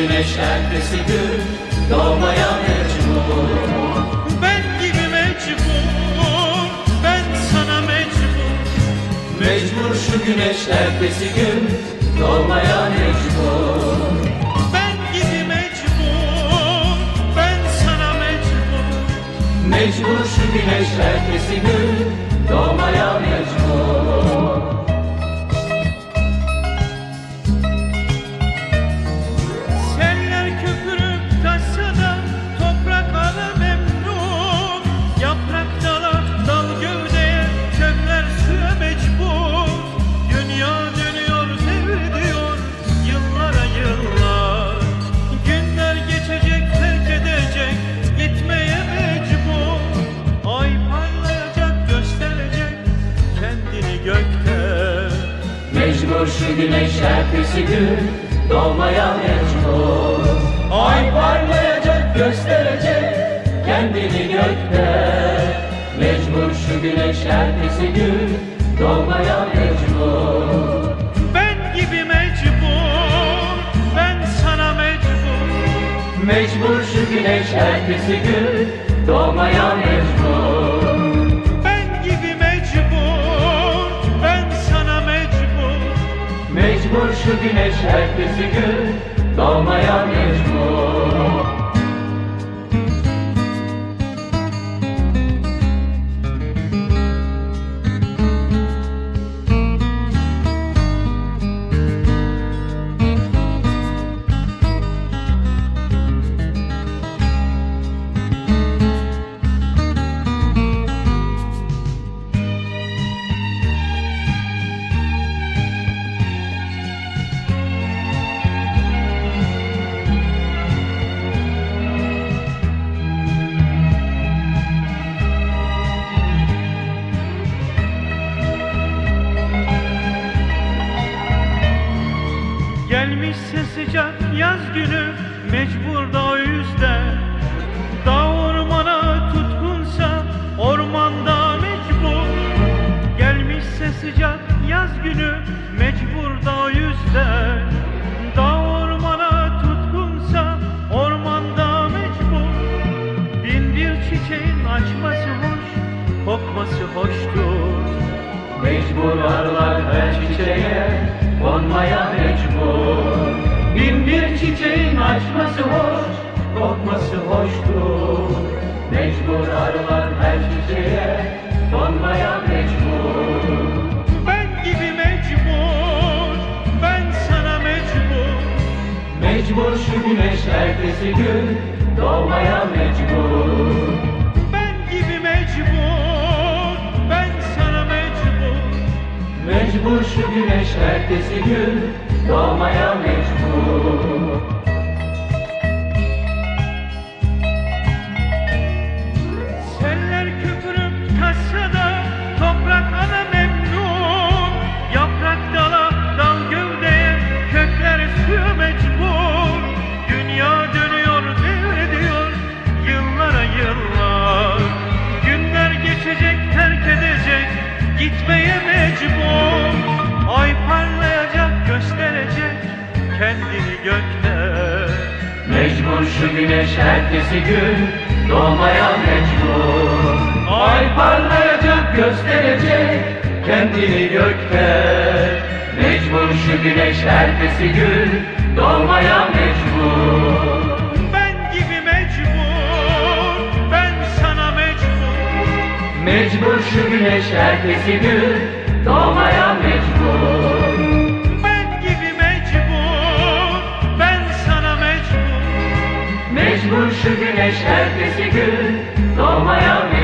güneş ertesi gün doğmaya mecbur. Ben gibi mecbur, ben sana mecbur. Mecbur şu güneş ertesi gün doğmaya mecbur. Ben gibi mecbur, ben sana mecbur. Mecbur şu güneş ertesi gün doğmaya şu güneş ertesi gün doğmaya mecbur. Ay parlayacak gösterecek kendini gökte. Mecbur şu güneş ertesi gün doğmaya mecbur. Ben gibi mecbur, ben sana mecbur. Mecbur şu güneş ertesi gün doğmaya mecbur güneş ertesi gün doğmaya Gelmişse sıcak yaz günü, mecbur da o yüzden Dağ ormana tutkunsa, ormanda mecbur. Gelmişse sıcak yaz günü, mecbur da o yüzden Dağ ormana tutkunsa, ormanda mecbur. Bin bir çiçeğin açması hoş, kokması hoştur. Mecbur çiçeğe konmaya mecbur. Bin bir çiçeğin açması hoş, kokması hoştur. Mecbur arılar her çiçeğe konmaya mecbur. Ben gibi mecbur, ben sana mecbur. Mecbur şu güneş ertesi gün doğmaya mecbur Şu güneş ertesi gün doğmaya mecbur şu güneş ertesi gün doğmaya mecbur. Ay parlayacak gösterecek kendini gökte. Mecbur şu güneş ertesi gün doğmaya mecbur. Ben gibi mecbur, ben sana mecbur. Mecbur şu güneş ertesi gün doğmaya mecbur şu güneş ertesi gün doğmaya mecbur